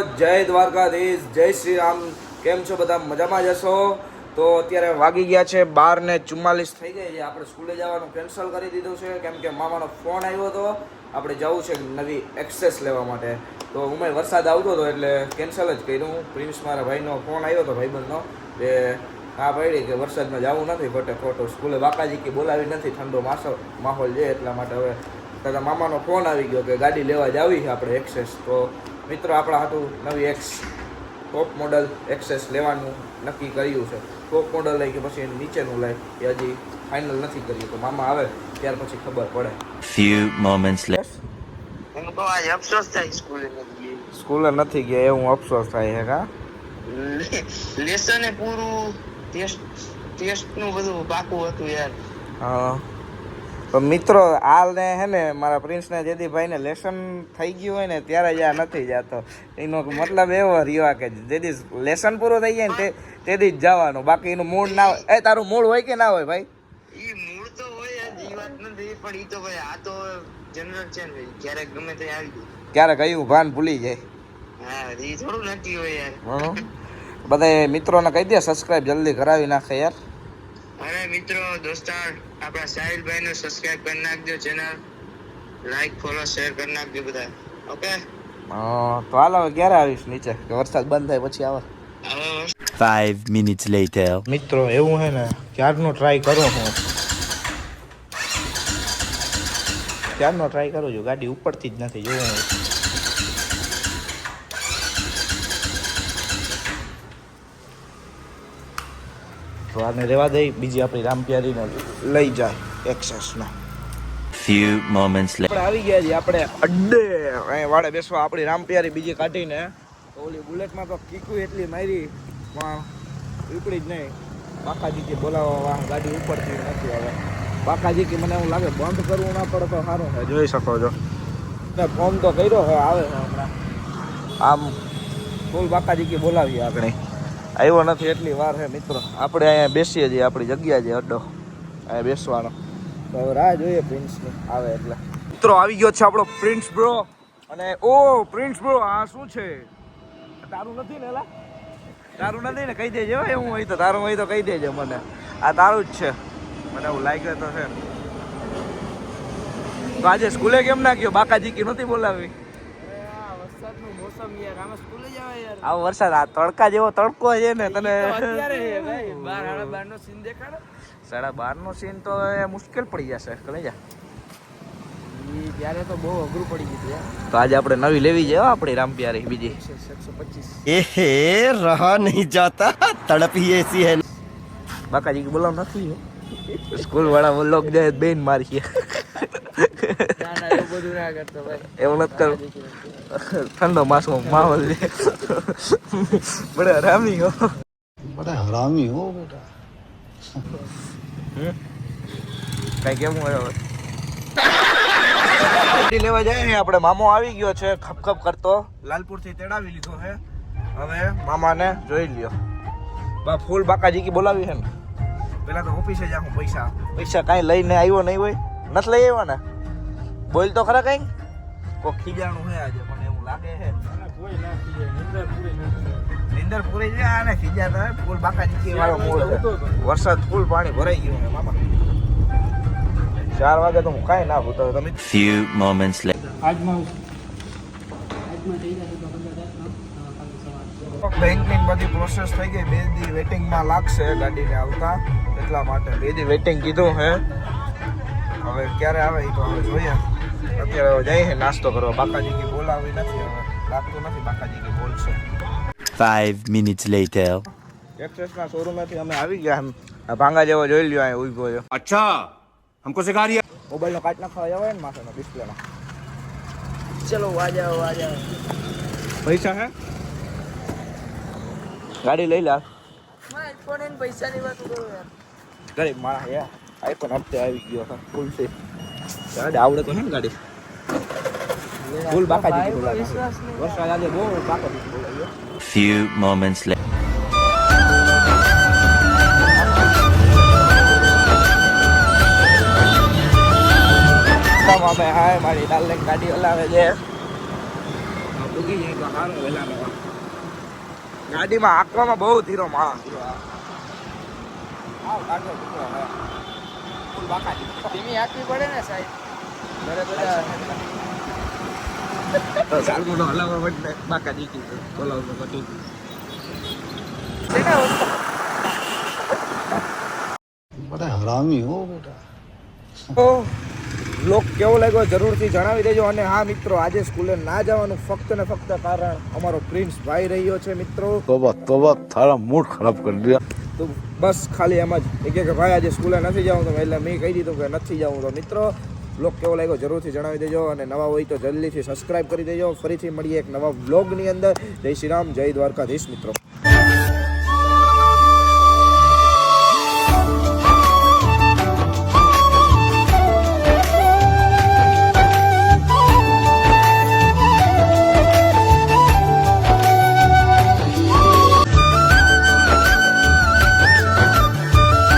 જય દ્વારકાધીશ, જય શ્રી રામ કેમ છો બધા? મજામાં જશો તો અત્યારે વાગી ગયા છે બાર ને ચુમ્માલીસ થઈ ગઈ છે. આપણે સ્કૂલે જવાનું કેન્સલ કરી દીધું છે. કેમ કે મામાનો ફોન આવ્યો હતો. આપણે જવું છે નવી એક્સેસ લેવા માટે. તો ઉમેય વરસાદ આવતો હતો એટલે કેન્સલ જ કર્યું. પ્રિન્સ મારા ભાઈનો ફોન આવ્યો હતો, ભાઈબંધનો. કે હા પડી કે વરસાદમાં જવું નથી ખોટે ખોટું સ્કૂલે બાકાજી કે બોલાવી નથી, ઠંડો માસો, માહોલ છે એટલા માટે હવે તારા મામાનો ફોન આવી ગયો કે ગાડી લેવા જ આવી છે આપણે એક્સેસ તો મિત્રો આપણા હતું નવી એક્સ ટોપ મોડલ એક્સેસ લેવાનું નક્કી કર્યું છે. ટોપ મોડલ લઈ કે પછી એની નીચેનું લઈ. એ હજી ફાઇનલ નથી કર્યું તો મામા આવે ત્યાર પછી ખબર પડે. Few moments later. હું તો આજ અફસોસ થાય સ્કૂલે નથી. સ્કૂલે નથી ગયા એવું અફસોસ થાય છે કા? લેસને પૂરું ટેસ્ટ ટેસ્ટનું બધું પાકું હતું યાર. હા. મિત્રો હાલ ને હે ને મારા પ્રિન્સને જેદીભાઈને લેસન થઈ ગયું હોય ને ત્યારે જ આ નથી જતો. એનો મતલબ એવો રહ્યો કે જેદી લેસન પૂરું થઈ જાય ને તે તેથી જ જવાનું. બાકી એનું મૂડ ના હોય એ તારું મૂળ હોય કે ના હોય ભાઈ? મૂળ તો હોય જ વાત નથી પણ એ તો ભાઈ આ તો જનરલ છે ને ક્યારેક ગમે તે આવી જાય. ક્યારે કયું ભાન ભૂલી જાય. હા એ થોડું નક્કી હોય યાર. હં? બધાય મિત્રોને કહી દે સબસ્ક્રાઇબ જલ્દી કરાવી નાખે યાર. અરે મિત્રો દોસ્તાર આપણા સાહિલભાઈ નું સબસ્ક્રાઇબ કરી નાખજો ચેનલ લાઈક ફોલો શેર કરી નાખજો બધા. ઓકે હં, તો હાલ હવે ક્યારે આવીશ નીચે? વરસાદ બંધ થાય પછી આવે. Five minutes later. મિત્રો એવું હે ને ક્યારનો ટ્રાય કરો હું? ક્યારનો ટ્રાય કરું છું? ગાડી ઉપરથી જ નથી જોવું. તો આને રહેવા દઈ બીજી આપણી રામપ્યારીને લઈ જાય એક્સેસનો ફ્યુ મોમેન્ટ્સ later. આપણે આવી ગયા છીએ આપણે અડ્ડે. અહીં વાડે બેસવા આપણી રામપ્યારી બીજી કાઢીને. ઓલી બુલેટમાં તો કીકુ એટલી મારી પણ ઉપડી જ નહીં. બાકાજી કે બોલાવવા વાહ ગાડી ઉપરથી નથી હવે. બાકાજી કે મને એવું લાગે બંધ કરવું ના પડે તો સારું છે. જોઈ શકો છો. ને ફોન તો કર્યો હવે આવે છે હમણાં. આમ ફૂલ બાકાજી કે બોલાવીએ આપણે. આવ્યો નથી એટલી વાર છે મિત્રો. આપણે અહીંયા બેસીએ છીએ, આપણી જગ્યા છે અડ્ડો અહીંયા બેસવાનો. હવે રાહ જોઈએ પ્રિન્સની આવે એટલે. મિત્રો, આવી ગયો છે આપણો પ્રિન્સ બ્રો અને ઓ, પ્રિન્સ બ્રો આ શું છે? તારું નથી ને એલા? તારું નથી ને? કહી દેજે હવે હું હોય તો, તારું હોય તો કહી દેજે મને. આ તારું જ છે. મને એવું લાગ્યું તો છે. તો આજે સ્કૂલે કેમ ના ગયો? બાકાજી કી નથી બોલાવી? વરસાદનું વરસાદ આ તડકા જેવો તડકો છે ને તને. ભાઈ સાડા બાર નો સીન તો મુશ્કેલ પડી જશે કલે ત્યારે તો બહુ અઘરું પડી ગયું તો આજે આપણે નવી લેવી છે આપણી રામ પ્યારી બીજી 125 એ હે રહા નહીં જાતા તડપ હી એસી હે. બાકાજી બોલાવ નથી સ્કૂલ વાળા વ્લોગ જાય બેન મારી બધું ના કરતો ભાઈ. એવું નથી કરું ઠંડો માસમો માહોલ છે. બડે હરામી હો. બડે હરામી હો બેટા. કઈ કેમ હોય લેવા જાય ને આપણે. મામો આવી ગયો છે ખપખપ કરતો. લાલપુરથી તેડાવી લીધો હે. હવે મામાને જોઈ લ્યો. બા ફૂલ બાકાજી કી બોલાવી છે ને. પેલા તો ઓફિસે જ આખું પૈસા. પૈસા કાંઈ લઈને આવ્યો નહીં હોય. નથી લઈ આવ્યો ને બોલ તો ખરા કઈ કોઈ ખીજાણું છે આજે મને એવું લાગે છે. નીંદર પૂરી છે અને ખીજાતા ફૂલ બાકાજી કી વાળો મૂળ છે. વરસાદ ફૂલ પાણી ભરાઈ ગયું છે મામા. ચાર વાગે તો હું કાંઈ ના ભૂતો તમે Few moments later. બેંકની બધી પ્રોસેસ થઈ ગઈ બે દી વેટિંગમાં લાગશે ગાડીને આવતા એટલા માટે બે દી વેટિંગ કીધું હે. હવે ક્યારે આવે એ તો હવે જોઈએ. અત્યારે હવે જઈએ નાસ્તો કરવા બાકાજી કી બોલાવી નથી હવે લાગતું નથી બાકાજી કી બોલશે Five minutes later. એક્સેસના શોરૂમેથી અમે આવી ગયા એમ આ ભાંગા જેવો જોઈ લ્યો અહીં ઉભો છે अच्छा हमको सिखा रिया મોબાઈલનો કાચ નાખવા જવાય ને માથેનો ડિસ્પ્લેનો ચલો વાજા વાજા પૈસા હે ગાડી લઈ લે આઈફોન એને પૈસાની વાત કરો યાર ગરીબ માણસ યાર આઈફોન હપ્તે આવી ગયો છે ફૂલ છે ગાડી આવડે તો છે ને ગાડી ફૂલ બાકાજી ભાઈ બોલાવે વિશ્વાસ નહીં. વરસાદ આજે બહુ બાકાજી બોલાવ્યો Few moments later. રસ્તામાં અમે હાય મારી ડાર્લિંગ ગાડી હલાવે છે ડૂગી જાય તો સારું વહેલા નવા ગાડીમાં આંકવામાં બહુ ધીરો માણસ ધીરો આ. આવ કાઢો દીકરો હવે. ફૂલ બાકા ધીમી હાંકવી પડે ને સાહેબ બાકા કેવો લાગ્યો જરૂરથી જણાવી દેજો અને હા મિત્રો આજે સ્કૂલે ના જવાનું ફક્ત ને ફક્ત કારણ અમારો પ્રિન્સ ભાઈ રહ્યો છે મિત્રો તો બસ મૂડ ખરાબ કરી દીધા તો બસ ખાલી એમ જ. એ કહે કે ભાઈ, આજે સ્કૂલે નથી જવું તો એટલે મેં કહી દીધું કે નથી જવું તો મિત્રો બ્લોગ કેવો લાગ્યો જરૂરથી જણાવી દેજો અને નવા હોય તો જલ્દીથી સબસ્ક્રાઇબ કરી દેજો. ફરીથી મળીએ એક નવા બ્લોગની અંદર. જય શ્રી રામ, જય દ્વારકાધીશ મિત્રો.